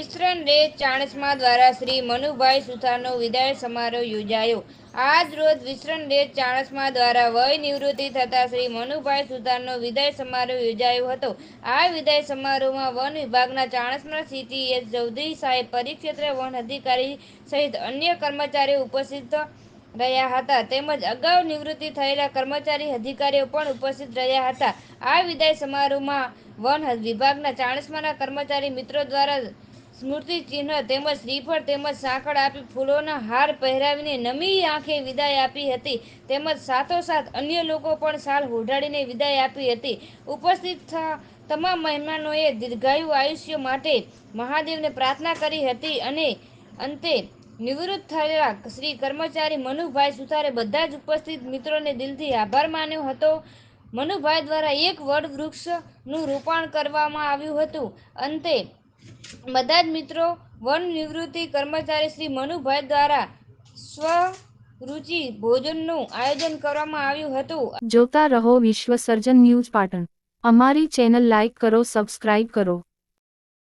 ચાણસ્મા દ્વારા શ્રી મનુભાઈ સુથારનો વિદાય સમારોહ યોજાયો. આજ રોજ વિશ્રણ ડેટ ચાણસ્મા દ્વારા વય નિવૃત્તિ થતા શ્રી મનુભાઈ સુથારનો વિદાય સમારોહ યોજાયો હતો. આ વિદાય સમારોહમાં વન વિભાગના ચાણસ્મા સીટીએસ ચૌધરી સાહેબ, પરિક્ષેત્ર વન અધિકારી સહિત અન્ય કર્મચારીઓ ઉપસ્થિત રહ્યા હતા. તેમજ અગાઉ નિવૃત્તિ થયેલા કર્મચારી અધિકારીઓ પણ ઉપસ્થિત રહ્યા હતા. આ વિદાય સમારોહમાં વન વિભાગના ચાણસ્માના કર્મચારી મિત્રો દ્વારા સ્મૃતિ ચિહ્ન તેમજ શ્રીફળ તેમજ સાંકળ આપી ફૂલોના હાર પહેરાવીને નમી આંખે વિદાય આપી હતી. તેમજ સાથોસાથ અન્ય લોકો પણ સાલ હોઢાડીને વિદાય આપી હતી. ઉપસ્થિત તમામ મહેમાનોએ દીર્ઘાયુ આયુષ્ય માટે મહાદેવને પ્રાર્થના કરી હતી અને અંતે નિવૃત્ત થયેલા શ્રી કર્મચારી મનુભાઈ સુથારે બધા જ ઉપસ્થિત મિત્રોને દિલથી આભાર માન્યો હતો. મનુભાઈ દ્વારા એક વડ વૃક્ષનું રોપણ કરવામાં આવ્યું હતું. અંતે બધા જ મિત્રો વન નિવૃત્તિ કર્મચારી શ્રી મનુભાઈ દ્વારા સ્વરૂચિ ભોજનનું આયોજન કરવામાં આવ્યું હતું. જોતા રહો વિશ્વ સર્જન ન્યૂઝ પાટણ. અમારી ચેનલ લાઇક કરો, સબસ્ક્રાઇબ કરો.